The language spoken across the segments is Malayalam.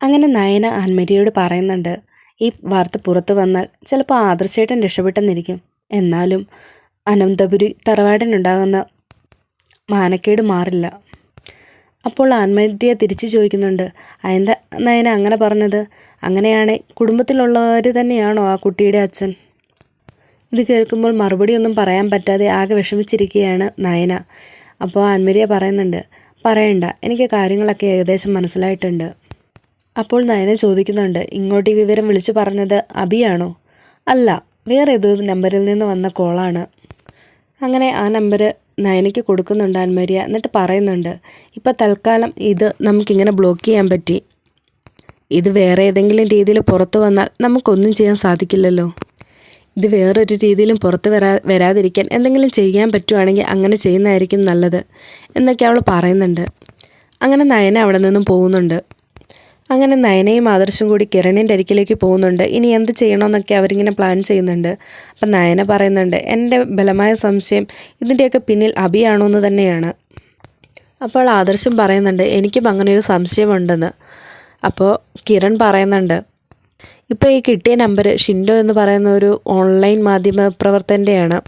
അങ്ങനെ നയന ആൻമരിയോട് പറയുന്നുണ്ട് ഈ വാർത്ത പുറത്തു വന്നാൽ ചിലപ്പോൾ ആദർശേട്ടൻ രക്ഷപ്പെട്ടെന്നിരിക്കും. എന്നാലും അനന്തപുരി തറവാടിനുണ്ടാകുന്ന മാനക്കേട് മാറില്ല. അപ്പോൾ ആൻമരിയെ തിരിച്ചു ചോദിക്കുന്നുണ്ട് അയന്ത നയന അങ്ങനെ പറഞ്ഞത്? അങ്ങനെയാണെ കുടുംബത്തിലുള്ളവർ തന്നെയാണോ ആ കുട്ടിയുടെ അച്ഛൻ ഇത് കേൾക്കുമ്പോൾ മറുപടി ഒന്നും പറയാൻ പറ്റാതെ ആകെ വിഷമിച്ചിരിക്കുകയാണ് നയന. അപ്പോൾ ആൻമരിയ പറയുന്നുണ്ട് പറയണ്ട എനിക്ക് കാര്യങ്ങളൊക്കെ ഏകദേശം മനസ്സിലായിട്ടുണ്ട്. അപ്പോൾ നയന ചോദിക്കുന്നുണ്ട് ഇങ്ങോട്ട് ഈ വിവരം വിളിച്ചു പറഞ്ഞത് അബിയാണോ? അല്ല വേറെ ഏതോ നമ്പറിൽ നിന്ന് വന്ന കോളാണ്. അങ്ങനെ ആ നമ്പർ നയനയ്ക്ക് കൊടുക്കുന്നുണ്ട് ആൻമരിയ എന്നിട്ട് പറയുന്നുണ്ട് ഇപ്പം തൽക്കാലം ഇത് നമുക്കിങ്ങനെ ബ്ലോക്ക് ചെയ്യാൻ പറ്റി. ഇത് വേറെ ഏതെങ്കിലും രീതിയിൽ പുറത്തു വന്നാൽ നമുക്കൊന്നും ചെയ്യാൻ സാധിക്കില്ലല്ലോ. ഇത് വേറൊരു രീതിയിലും പുറത്ത് വരാ വരാതിരിക്കാൻ എന്തെങ്കിലും ചെയ്യാൻ പറ്റുവാണെങ്കിൽ അങ്ങനെ ചെയ്യുന്നതായിരിക്കും നല്ലത് എന്നൊക്കെ അവൾ പറയുന്നുണ്ട്. അങ്ങനെ നയന അവിടെ നിന്നും പോകുന്നുണ്ട്. അങ്ങനെ നയനയും ആദർശം കൂടി കിരണിന്റെ അരികിലേക്ക് പോകുന്നുണ്ട്. ഇനി എന്ത് ചെയ്യണമെന്നൊക്കെ അവരിങ്ങനെ പ്ലാൻ ചെയ്യുന്നുണ്ട്. അപ്പം നയന പറയുന്നുണ്ട് എന്റെ ബലമായ സംശയം ഇതിന്റെയൊക്കെ പിന്നിൽ അഭിയാണോ എന്ന് തന്നെയാണ്. അപ്പോൾ ആദർശം പറയുന്നുണ്ട് എനിക്കും അങ്ങനെ ഒരു സംശയമുണ്ടെന്ന്. അപ്പോൾ കിരൺ പറയുന്നുണ്ട് ഇപ്പോൾ ഈ കിട്ടിയ നമ്പർ ഷിൻഡോ എന്ന് പറയുന്ന ഒരു ഓൺലൈൻ മാധ്യമ പ്രവർത്തന്റെയാണ്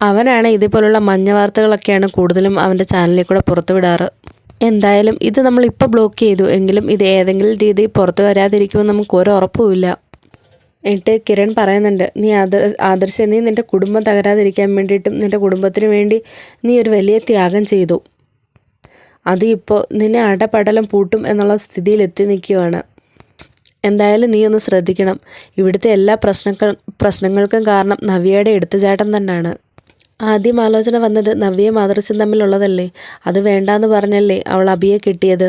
അവനാണ് ഇതേപോലുള്ള മഞ്ഞ വാർത്തകളൊക്കെയാണ് കൂടുതലും അവന്റെ ചാനലിൽ കൂടെ പുറത്തുവിടാറ്. എന്തായാലും ഇത് നമ്മൾ ഇപ്പോൾ ബ്ലോക്ക് ചെയ്തു. എങ്കിലും ഇത് ഏതെങ്കിലും രീതി പുറത്തു വരാതിരിക്കുമെന്ന് നമുക്ക് ഒരു ഉറപ്പുമില്ല എന്നിട്ട് കിരൺ പറയുന്നുണ്ട് നീ ആദർ ആദർശ നീ നിന്റെ കുടുംബം തകരാതിരിക്കാൻ വേണ്ടിയിട്ടും നിന്റെ കുടുംബത്തിന് വേണ്ടി നീ ഒരു വലിയ ത്യാഗം ചെയ്തു. അത് ഇപ്പോൾ നിന്നെ അടപടലം പൂട്ടും എന്നുള്ള സ്ഥിതിയിൽ എത്തി നിൽക്കുവാണ് എന്തായാലും നീ ഒന്ന് ശ്രദ്ധിക്കണം. ഇവിടുത്തെ എല്ലാ പ്രശ്നങ്ങൾ പ്രശ്നങ്ങൾക്കും കാരണം നവ്യയുടെ എടുത്തുചാട്ടം തന്നെയാണ് ആദ്യം ആലോചന വന്നത് നവ്യ ആദർശം തമ്മിലുള്ളതല്ലേ? അത് വേണ്ടാന്ന് പറഞ്ഞല്ലേ അവൾ അഭിയെ കിട്ടിയത്?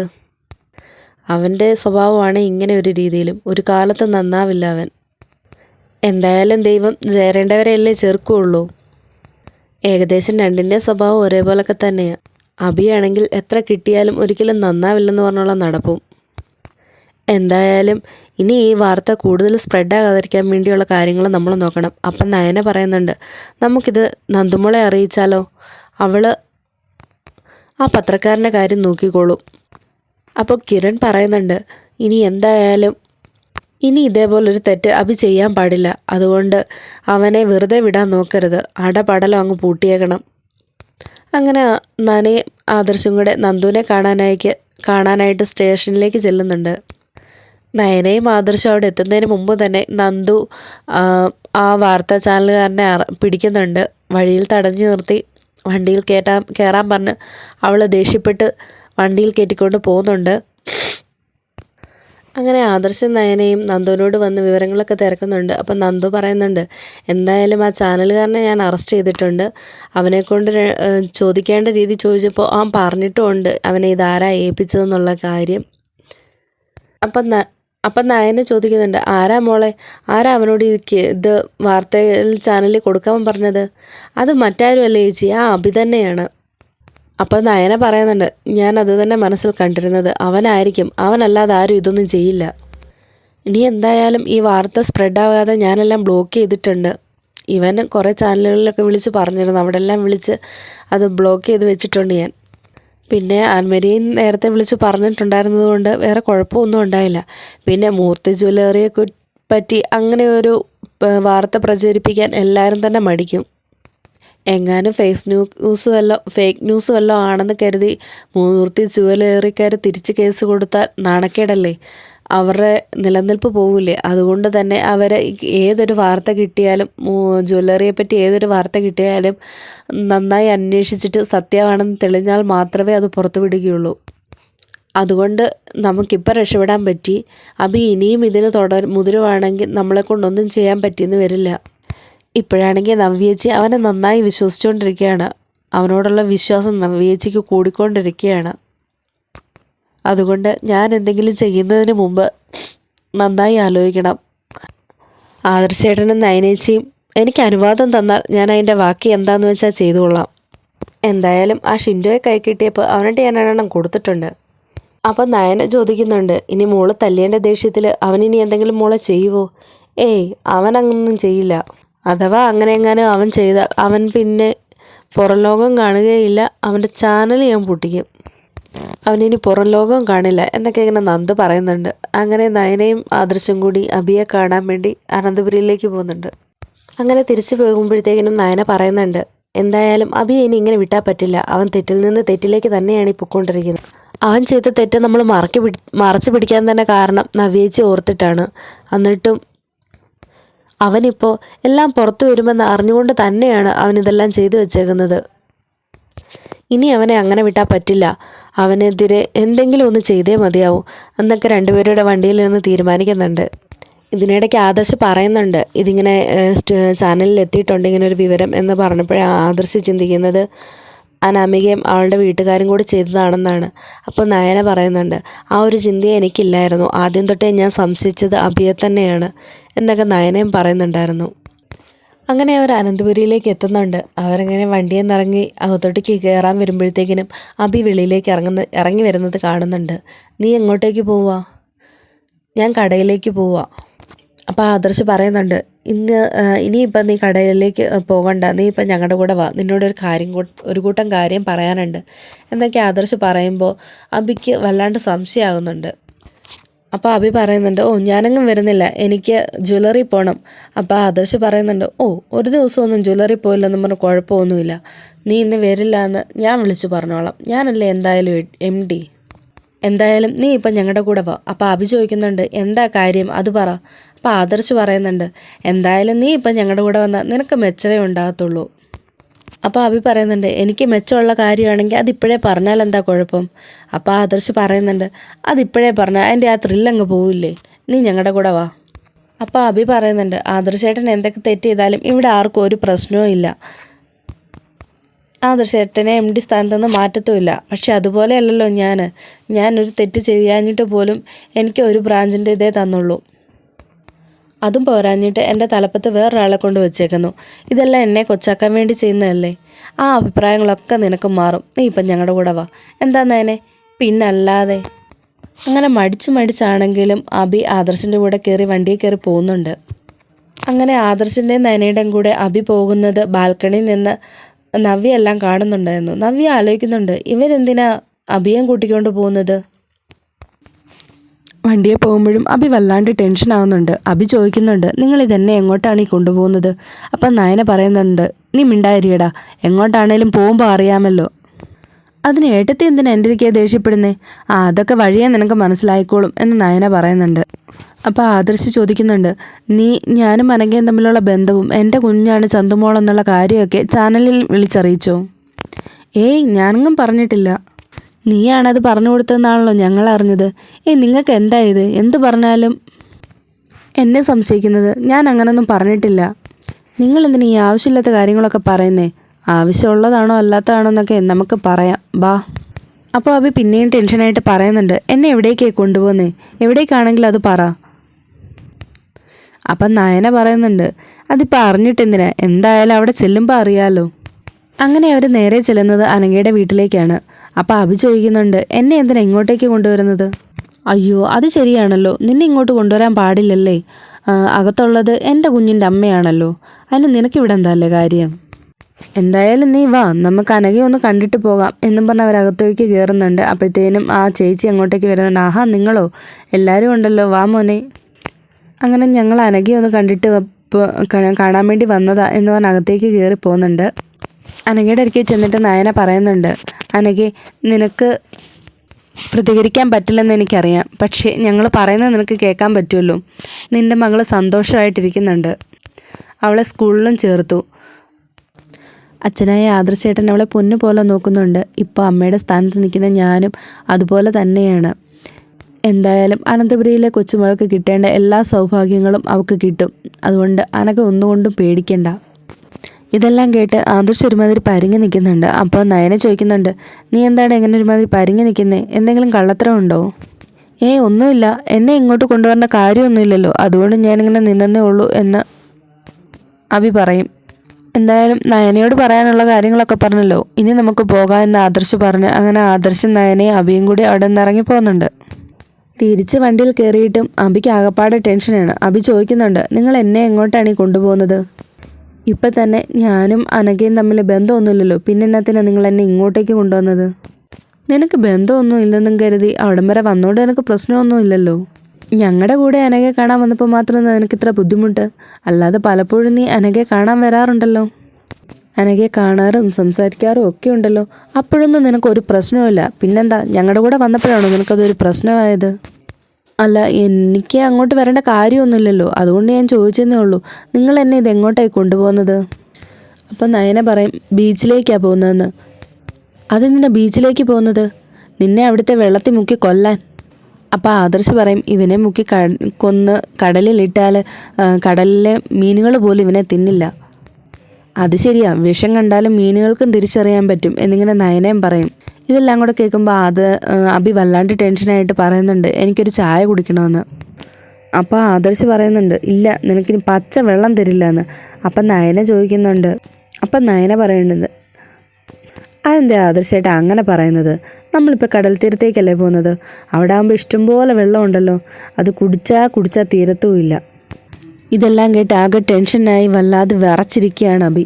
അവന്റെ സ്വഭാവമാണ് ഇങ്ങനെ ഒരു രീതിയിലും. ഒരു കാലത്ത് നന്നാവില്ല അവൻ. എന്തായാലും ദൈവം ചേരേണ്ടവരെയല്ലേ ചേർക്കുകയുള്ളൂ ഏകദേശം രണ്ടിന്റെ സ്വഭാവം ഒരേപോലൊക്കെ തന്നെയാണ് അഭിയാണെങ്കിൽ എത്ര കിട്ടിയാലും ഒരിക്കലും നന്നാവില്ലെന്ന് പറഞ്ഞുള്ള നടപ്പും. എന്തായാലും ഇനി ഈ വാർത്ത കൂടുതൽ സ്പ്രെഡ് ആകാതിരിക്കാൻ വേണ്ടിയുള്ള കാര്യങ്ങൾ നമ്മൾ നോക്കണം. അപ്പം നയന പറയുന്നുണ്ട് നമുക്കിത് നന്ദുമോളെ അറിയിച്ചാലോ? അവൾ ആ പത്രക്കാരന്റെ കാര്യം നോക്കിക്കോളും. അപ്പോൾ കിരൺ പറയുന്നുണ്ട് ഇനി എന്തായാലും ഇനി ഇതേപോലൊരു തെറ്റ് അഭി ചെയ്യാൻ പാടില്ല. അതുകൊണ്ട് അവനെ വെറുതെ വിടാൻ നോക്കരുത്. അടപടലം അങ്ങ് പൂട്ടിയേക്കണം. അങ്ങനെ നനയും ആദർശം കൂടെ നന്ദുവിനെ കാണാനായിട്ട് കാണാനായിട്ട് സ്റ്റേഷനിലേക്ക് ചെല്ലുന്നുണ്ട്. നയനയും ആദർശം അവിടെ എത്തുന്നതിന് മുമ്പ് തന്നെ നന്ദു ആ വാർത്താ ചാനലുകാരനെ പിടിക്കുന്നുണ്ട്. വഴിയിൽ തടഞ്ഞു നിർത്തി വണ്ടിയിൽ കയറ്റാൻ കയറാൻ പറഞ്ഞ് അവൾ ദേഷ്യപ്പെട്ട് വണ്ടിയിൽ കയറ്റിക്കൊണ്ട് പോകുന്നുണ്ട്. അങ്ങനെ ആദർശ നയനയും നന്ദുവിനോട് വന്ന് വിവരങ്ങളൊക്കെ തിരക്കുന്നുണ്ട്. അപ്പം നന്ദു പറയുന്നുണ്ട് എന്തായാലും ആ ചാനലുകാരനെ ഞാൻ അറസ്റ്റ് ചെയ്തിട്ടുണ്ട്. അവനെ കൊണ്ട് ചോദിക്കേണ്ട രീതി ചോദിച്ചപ്പോൾ ആ പറഞ്ഞിട്ടുമുണ്ട് അവനെ ഇതാരാ ഏൽപ്പിച്ചതെന്നുള്ള കാര്യം. അപ്പം അപ്പം നയന ചോദിക്കുന്നുണ്ട് ആരാ മോളെ? ആരാ അവനോട് ഇത് വാർത്തയിൽ ചാനലിൽ കൊടുക്കാൻ പറഞ്ഞത്? അത് മറ്റാരുമല്ല ചേച്ചി ആ അഭി തന്നെയാണ്. അപ്പം നയന പറയുന്നുണ്ട് ഞാൻ അത് തന്നെ മനസ്സിൽ കണ്ടിരുന്നത് അവനായിരിക്കും. അവനല്ലാതെ ആരും ഇതൊന്നും ചെയ്യില്ല. ഇനി എന്തായാലും ഈ വാർത്ത സ്പ്രെഡാകാതെ ഞാനെല്ലാം ബ്ലോക്ക് ചെയ്തിട്ടുണ്ട്. ഇവൻ കുറേ ചാനലുകളിലൊക്കെ വിളിച്ച് പറഞ്ഞിരുന്നു അവിടെ എല്ലാം വിളിച്ച് അത് ബ്ലോക്ക് ചെയ്ത് വെച്ചിട്ടുണ്ട് ഞാൻ. പിന്നെ ആൻമരിയും നേരത്തെ വിളിച്ച് പറഞ്ഞിട്ടുണ്ടായിരുന്നത് കൊണ്ട് വേറെ കുഴപ്പമൊന്നും ഉണ്ടായില്ല. പിന്നെ മൂർത്തി ജ്വല്ലറിയെ പറ്റി അങ്ങനെ ഒരു വാർത്ത പ്രചരിപ്പിക്കാൻ എല്ലാവരും തന്നെ മടിക്കും. എങ്ങാനും ഫേസ് ന്യൂസ് വല്ലോ ഫേക്ക് ന്യൂസ് വല്ലോ ആണെന്ന് കരുതി മൂർത്തി ജ്വല്ലറിക്കാർ തിരിച്ച് കേസ് കൊടുത്താൽ നാണക്കേടല്ലേ? അവരുടെ നിലനിൽപ്പ് പോകില്ലേ അതുകൊണ്ട് തന്നെ അവരെ ഏതൊരു വാർത്ത കിട്ടിയാലും ജ്വല്ലറിയെ പറ്റി ഏതൊരു വാർത്ത കിട്ടിയാലും നന്നായി അന്വേഷിച്ചിട്ട് സത്യമാണെന്ന് തെളിഞ്ഞാൽ മാത്രമേ അത് പുറത്തു വിടുകയുള്ളൂ. അതുകൊണ്ട് നമുക്കിപ്പോൾ രക്ഷപ്പെടാൻ പറ്റി. അപ്പം ഇനിയും ഇതിന് തുടർ മുതിരുവാണെങ്കിൽ നമ്മളെ കൊണ്ടൊന്നും ചെയ്യാൻ പറ്റിയെന്ന് വരില്ല. ഇപ്പോഴാണെങ്കിൽ നവ്യേച്ചി അവനെ നന്നായി വിശ്വസിച്ചുകൊണ്ടിരിക്കുകയാണ് അവനോടുള്ള വിശ്വാസം നവ്യേച്ചിക്ക് കൂടിക്കൊണ്ടിരിക്കുകയാണ്. അതുകൊണ്ട് ഞാൻ എന്തെങ്കിലും ചെയ്യുന്നതിന് മുമ്പ് നന്നായി ആലോചിക്കണം. ആദർശേട്ടനും നയനേച്ചിയും എനിക്ക് അനുവാദം തന്നാൽ ഞാൻ അതിന്റെ ബാക്കി എന്താണെന്ന് വെച്ചാൽ ചെയ്തുകൊള്ളാം എന്തായാലും ആ ഷിൻഡോയെ കൈ കിട്ടിയപ്പോൾ അവനോട്ട് ഞാൻ എണ്ണം കൊടുത്തിട്ടുണ്ട്. അപ്പം നയന ചോദിക്കുന്നുണ്ട് ഇനി മോൾ തല്ലിയന്റെ ദേഷ്യത്തിൽ അവനിനി എന്തെങ്കിലും മോളെ ചെയ്യുവോ? ഏയ് അവൻ അങ്ങനൊന്നും ചെയ്യില്ല. അഥവാ അങ്ങനെ എങ്ങാനും അവൻ ചെയ്താൽ അവൻ പിന്നെ പുറം ലോകം കാണുകയില്ല അവന്റെ ചാനൽ ഞാൻ പൊട്ടിക്കും. അവനിനി പുറം ലോകവും കാണില്ല എന്നൊക്കെ ഇങ്ങനെ നന്ദ് പറയുന്നുണ്ട്. അങ്ങനെ നയനയും ആദർശം കൂടി അബിയെ കാണാൻ വേണ്ടി അനന്തപുരിയിലേക്ക് പോകുന്നുണ്ട്. അങ്ങനെ തിരിച്ചു പോകുമ്പോഴത്തേക്കിനും നയന പറയുന്നുണ്ട് എന്തായാലും അബിയെ ഇനി ഇങ്ങനെ വിട്ടാൽ പറ്റില്ല. അവൻ തെറ്റിൽ നിന്ന് തെറ്റിലേക്ക് തന്നെയാണ് ഈ അവൻ ചെയ്ത തെറ്റ് നമ്മൾ മറക്കി പിടി മറച്ചു പിടിക്കാൻ തന്നെ കാരണം നവ്യേച്ചി ഓർത്തിട്ടാണ്. എന്നിട്ടും അവനിപ്പോൾ എല്ലാം പുറത്തു വരുമെന്ന് അറിഞ്ഞുകൊണ്ട് തന്നെയാണ് അവൻ ഇതെല്ലാം ചെയ്തു വെച്ചേക്കുന്നത്. ഇനി അവനെ അങ്ങനെ വിട്ടാൽ പറ്റില്ല. അവനെതിരെ എന്തെങ്കിലും ഒന്ന് ചെയ്തേ മതിയാവൂ എന്നൊക്കെ രണ്ടുപേരുടെ വണ്ടിയിൽ നിന്ന് തീരുമാനിക്കുന്നുണ്ട്. ഇതിനിടയ്ക്ക് ആദർശ് പറയുന്നുണ്ട് ഇതിങ്ങനെ ചാനലിൽ എത്തിയിട്ടുണ്ട് ഇങ്ങനെ ഒരു വിവരം എന്ന് പറഞ്ഞപ്പോഴേ ആദർശ് ചിന്തിക്കുന്നത് അനാമികയും അവളുടെ വീട്ടുകാരും കൂടി ചെയ്തതാണെന്നാണ്. അപ്പോൾ നയന പറയുന്നുണ്ട് ആ ഒരു ചിന്തയെ എനിക്കില്ലായിരുന്നു. ആദ്യം തൊട്ടേ ഞാൻ സംശയിച്ചത് അഭിയെ തന്നെയാണ് എന്നൊക്കെ നയനയും പറയുന്നുണ്ടായിരുന്നു. അങ്ങനെ അവർ അനന്തപുരിയിലേക്ക് എത്തുന്നുണ്ട്. അവരങ്ങനെ വണ്ടിയിൽ നിന്ന് ഇറങ്ങി അകത്തോട്ടേക്ക് കയറാൻ വരുമ്പോഴത്തേക്കിനും അബി വെളിയിലേക്ക് ഇറങ്ങുന്ന ഇറങ്ങി വരുന്നത് കാണുന്നുണ്ട്. നീ എങ്ങോട്ടേക്ക് പോവാ? ഞാൻ കടയിലേക്ക് പോവാ. അപ്പോൾ ആദർശ് പറയുന്നുണ്ട് ഇന്ന് ഇനിയിപ്പം നീ കടയിലേക്ക് പോകണ്ട. നീ ഇപ്പം ഞങ്ങളുടെ കൂടെ വാ. നിന്നോട് ഒരു കാര്യം ഒരു കൂട്ടം കാര്യം പറയാനുണ്ട്. എന്നൊക്കെ ആദർശ് പറയുമ്പോൾ അബിക്ക് വല്ലാണ്ട് സംശയമാകുന്നുണ്ട് അപ്പോൾ അഭി പറയുന്നുണ്ട് ഓ ഞാനെങ്ങും വരുന്നില്ല. എനിക്ക് ജ്വല്ലറി പോകണം അപ്പോൾ ആദർശ് പറയുന്നുണ്ട് ഓ ഒരു ദിവസമൊന്നും ജ്വല്ലറി പോയില്ലെന്ന് പറഞ്ഞ് കുഴപ്പമൊന്നുമില്ല. നീ ഇന്ന് വരില്ല എന്ന് ഞാൻ വിളിച്ചു പറഞ്ഞോളാം. ഞാനല്ലേ എന്തായാലും എം ഡി. എന്തായാലും നീ ഇപ്പം ഞങ്ങളുടെ കൂടെ വാ. അപ്പോൾ അഭി ചോദിക്കുന്നുണ്ട് എന്താ കാര്യം? അത് പറ. അപ്പോൾ ആദർശ് പറയുന്നുണ്ട് എന്തായാലും നീ ഇപ്പം ഞങ്ങളുടെ കൂടെ വന്നാൽ നിനക്ക് മെച്ചമേ ഉണ്ടാകത്തുള്ളൂ. അപ്പോൾ അഭി പറയുന്നുണ്ട് എനിക്ക് മെച്ചമുള്ള കാര്യമാണെങ്കിൽ അതിപ്പോഴേ പറഞ്ഞാൽ എന്താ കുഴപ്പം? അപ്പോൾ ആദർശ് പറയുന്നുണ്ട് അതിപ്പോഴേ പറഞ്ഞാൽ അതിന്റെ ആ ത്രില്ലങ്ങ് പോവില്ലേ? നീ ഞങ്ങളുടെ കൂടെ വാ. അപ്പോൾ അഭി പറയുന്നുണ്ട് ആദർശേട്ടൻ എന്തൊക്കെ തെറ്റ് ചെയ്താലും ഇവിടെ ആർക്കും ഒരു പ്രശ്നവും ഇല്ല. ആദർശേട്ടനെ എം ഡി സ്ഥാനത്ത് നിന്ന് മാറ്റത്തുമില്ല. പക്ഷെ അതുപോലെയല്ലല്ലോ ഞാൻ ഞാനൊരു തെറ്റ് ചെയ്യാഞ്ഞിട്ട് പോലും എനിക്ക് ഒരു ബ്രാഞ്ചിന്റെ ഇതേ തന്നുള്ളൂ. അതും പോരാഞ്ഞിട്ട് എന്റെ തലപ്പത്ത് വേറൊരാളെ കൊണ്ട് വെച്ചേക്കുന്നു. ഇതെല്ലാം എന്നെ കൊച്ചാക്കാൻ വേണ്ടി ചെയ്യുന്നതല്ലേ? ആ അഭിപ്രായങ്ങളൊക്കെ നിനക്ക് മാറും. നീ ഇപ്പം ഞങ്ങളുടെ കൂടെ വാ. എന്താന്നേനെ പിന്നല്ലാതെ. അങ്ങനെ മടിച്ച് മടിച്ചാണെങ്കിലും അബി ആദർശിന്റെ കൂടെ കയറി വണ്ടിയിൽ കയറി പോകുന്നുണ്ട്. അങ്ങനെ ആദർശിന്റെയും നയനയുടെയും കൂടെ അബി പോകുന്നത് ബാൽക്കണിയിൽ നിന്ന് നവ്യ എല്ലാം കാണുന്നുണ്ടായിരുന്നു. നവ്യ ആലോചിക്കുന്നുണ്ട് ഇവരെന്തിനാ അഭിയം കൂട്ടിക്കൊണ്ട് പോകുന്നത്? വണ്ടിയെ പോകുമ്പോഴും അഭി വല്ലാണ്ട് ടെൻഷൻ ആവുന്നുണ്ട്. അഭി ചോദിക്കുന്നുണ്ട് നിങ്ങൾ ഇതെന്നെ എങ്ങോട്ടാണ് ഈ കൊണ്ടുപോകുന്നത്? അപ്പം നയന പറയുന്നുണ്ട് നീ മിണ്ടായിരിയടാ. എങ്ങോട്ടാണേലും പോകുമ്പോൾ അറിയാമല്ലോ. അതിന് ഏട്ടത്തി എന്തിനാ എന്റെ ഇരിക്കെ ദേഷ്യപ്പെടുന്നേ? ആ അതൊക്കെ വഴിയേ നിനക്ക് മനസ്സിലായിക്കോളും എന്ന് നയന പറയുന്നുണ്ട്. അപ്പോൾ ആദർശ് ചോദിക്കുന്നുണ്ട് നീ ഞാനും അനങ്കയും തമ്മിലുള്ള ബന്ധവും എന്റെ കുഞ്ഞാണ് ചന്തുമോൾ എന്നുള്ള കാര്യമൊക്കെ ചാനലിൽ വിളിച്ചറിയിച്ചോ? ഏയ് ഞാനൊന്നും പറഞ്ഞിട്ടില്ല. നീയാണത് പറഞ്ഞു കൊടുത്തതെന്നാണല്ലോ ഞങ്ങൾ അറിഞ്ഞത് ഏയ് നിങ്ങൾക്ക് എന്താ ഇത്? എന്ത് പറഞ്ഞാലും എന്നെ സംശയിക്കുന്നത്. ഞാൻ അങ്ങനൊന്നും പറഞ്ഞിട്ടില്ല. നിങ്ങൾ എന്തിനാ ഈ ആവശ്യമില്ലാത്ത കാര്യങ്ങളൊക്കെ പറയുന്നേ? ആവശ്യമുള്ളതാണോ അല്ലാത്തതാണോ എന്നൊക്കെ നമുക്ക് പറയാം. ബാ. അപ്പോൾ അഭി പിന്നെയും ടെൻഷനായിട്ട് പറയുന്നുണ്ട്. എന്നെ എവിടേക്കാണ് കൊണ്ടുപോകുന്നേ? എവിടേക്കാണെങ്കിൽ അത് പറ. അപ്പം നയന പറയുന്നുണ്ട്. അതിപ്പോൾ അറിഞ്ഞിട്ടെന്തിനാ? എന്തായാലും അവിടെ ചെല്ലുമ്പോൾ അറിയാലോ. അങ്ങനെ അവർ നേരെ ചെല്ലുന്നത് അനഘയുടെ വീട്ടിലേക്കാണ്. അപ്പോൾ അഭി ചോദിക്കുന്നുണ്ട് എന്നെ എന്തിനാ ഇങ്ങോട്ടേക്ക് കൊണ്ടുവരുന്നത്? അയ്യോ അത് ശരിയാണല്ലോ. നിന്നെ ഇങ്ങോട്ട് കൊണ്ടുവരാൻ പാടില്ലല്ലേ. അകത്തുള്ളത് എന്റെ കുഞ്ഞിന്റെ അമ്മയാണല്ലോ. അതിന് നിനക്കിവിടെ എന്താല്ലേ കാര്യം? എന്തായാലും നീ വാ. നമുക്ക് അനകെ ഒന്ന് കണ്ടിട്ട് പോകാം എന്നും പറഞ്ഞ് അവരകത്തേക്ക് കയറുന്നുണ്ട് അപ്പോഴത്തേനും ആ ചേച്ചി അങ്ങോട്ടേക്ക് വരുന്നുണ്ട്. ആഹാ നിങ്ങളോ? എല്ലാവരും ഉണ്ടല്ലോ. വാ മോനെ. അങ്ങനെ ഞങ്ങൾ അനകെ ഒന്ന് കണ്ടിട്ട് കാണാൻ വേണ്ടി വന്നതാ എന്ന് പറഞ്ഞ് അകത്തേക്ക് കയറി പോകുന്നുണ്ട് അനഘയുടെ അരികെ ചെന്നിട്ട് നയന പറയുന്നുണ്ട് അനഘെ നിനക്ക് പ്രതികരിക്കാൻ പറ്റില്ലെന്ന് എനിക്കറിയാം പക്ഷേ ഞങ്ങൾ പറയുന്നത് നിനക്ക് കേൾക്കാൻ പറ്റുമല്ലോ. നിന്റെ മകൾ സന്തോഷമായിട്ടിരിക്കുന്നുണ്ട്. അവളെ സ്കൂളിലും ചേർത്തു. അച്ഛനായ ആദർശേട്ടൻ അവളെ പൊന്നു പോലെ നോക്കുന്നുണ്ട്. ഇപ്പോൾ അമ്മയുടെ സ്ഥാനത്ത് നിൽക്കുന്ന ഞാനും അതുപോലെ തന്നെയാണ്. എന്തായാലും അനന്തപുരിയിലെ കൊച്ചുമകൾക്ക് കിട്ടേണ്ട എല്ലാ സൗഭാഗ്യങ്ങളും അവൾക്ക് കിട്ടും. അതുകൊണ്ട് അനക ഒന്നുകൊണ്ടും പേടിക്കണ്ട. ഇതെല്ലാം കേട്ട് ആദർശ് ഒരുമാതിരി പരിങ്ങി നിൽക്കുന്നുണ്ട്. അപ്പോൾ നയന ചോദിക്കുന്നുണ്ട് നീ എന്താണ് എങ്ങനെ ഒരുമാതിരി പരിങ്ങി നിൽക്കുന്നത് എന്തെങ്കിലും കള്ളത്തരം ഉണ്ടോ? ഏയ് ഒന്നുമില്ല. എന്നെ ഇങ്ങോട്ട് കൊണ്ടുവരേണ്ട കാര്യമൊന്നുമില്ലല്ലോ. അതുകൊണ്ട് ഞാനിങ്ങനെ നിന്നേ ഉള്ളൂ എന്ന് അഭി പറയും. എന്തായാലും നയനയോട് പറയാനുള്ള കാര്യങ്ങളൊക്കെ പറഞ്ഞല്ലോ. ഇനി നമുക്ക് പോകാം എന്ന് ആദർശ് പറഞ്ഞ് അങ്ങനെ ആദർശ് നയനയും അഭിയും കൂടി അവിടെ നിന്ന് ഇറങ്ങി പോകുന്നുണ്ട്. തിരിച്ച് വണ്ടിയിൽ കയറിയിട്ടും അഭിക്ക് ആകപ്പാടെ ടെൻഷനാണ്. അഭി ചോദിക്കുന്നുണ്ട് നിങ്ങൾ എന്നെ എങ്ങോട്ടാണ് ഈ കൊണ്ടുപോകുന്നത്? ഇപ്പം തന്നെ ഞാനും അനഘയും തമ്മിൽ ബന്ധമൊന്നുമില്ലല്ലോ. പിന്നെ എന്നാത്തിനാ നിങ്ങൾ എന്നെ ഇങ്ങോട്ടേക്ക് കൊണ്ടുവന്നത്? നിനക്ക് ബന്ധമൊന്നും ഇല്ലെന്നും കരുതി അവിടം വരെ വന്നോണ്ട് നിനക്ക് പ്രശ്നമൊന്നും ഇല്ലല്ലോ. ഞങ്ങളുടെ കൂടെ അനഘയെ കാണാൻ വന്നപ്പോൾ മാത്രം നിനക്ക് ഇത്ര ബുദ്ധിമുട്ട്? അല്ലാതെ പലപ്പോഴും നീ അനഘയെ കാണാൻ വരാറുണ്ടല്ലോ. അനഘയെ കാണാറും സംസാരിക്കാറും ഒക്കെ ഉണ്ടല്ലോ. അപ്പോഴൊന്നും നിനക്കൊരു പ്രശ്നവുമില്ല. പിന്നെന്താ? ഞങ്ങളുടെ കൂടെ വന്നപ്പോഴാണോ നിനക്കതൊരു പ്രശ്നമായത്? അല്ല എനിക്ക് അങ്ങോട്ട് വരേണ്ട കാര്യമൊന്നുമില്ലല്ലോ. അതുകൊണ്ട് ഞാൻ ചോദിച്ചെന്നേ ഉള്ളൂ. നിങ്ങൾ എന്നെ ഇത് എങ്ങോട്ടായി കൊണ്ടുപോകുന്നത്? അപ്പം നയന പറയും ബീച്ചിലേക്കാണ് പോകുന്നതെന്ന്. അതെന്തിനാ ബീച്ചിലേക്ക് പോകുന്നത്? നിന്നെ അവിടുത്തെ വെള്ളത്തിൽ മുക്കി കൊല്ലാൻ. അപ്പോൾ ആദർശ് പറയും ഇവനെ മുക്കി കൊന്ന് കടലിലിട്ടാൽ കടലിലെ മീനുകൾ പോലും ഇവനെ തിന്നില്ല. അത് ശരിയാ വിഷം കണ്ടാലും മീനുകൾക്കും തിരിച്ചറിയാൻ പറ്റും എന്നിങ്ങനെ നയനയും പറയും. ഇതെല്ലാം കൂടെ കേൾക്കുമ്പോൾ അത് അബി വല്ലാണ്ട് ടെൻഷനായിട്ട് പറയുന്നുണ്ട് എനിക്കൊരു ചായ കുടിക്കണമെന്ന് അപ്പോൾ ആദർശ് പറയുന്നുണ്ട് ഇല്ല നിനക്കിനി പച്ച വെള്ളം തരില്ല എന്ന് അപ്പം നയന ചോദിക്കുന്നുണ്ട് അപ്പം നയന പറയുന്നുണ്ട് അതെന്താ ആദർശമായിട്ട് അങ്ങനെ പറയുന്നത്? നമ്മളിപ്പോൾ കടൽ തീരത്തേക്കല്ലേ പോകുന്നത്? അവിടെ ആകുമ്പോൾ ഇഷ്ടംപോലെ വെള്ളമുണ്ടല്ലോ അത് കുടിച്ചാൽ കുടിച്ചാൽ തീരത്തുമില്ല ഇതെല്ലാം കേട്ട് ആകെ ടെൻഷനായി വല്ലാതെ വിറച്ചിരിക്കുകയാണ് അഭി.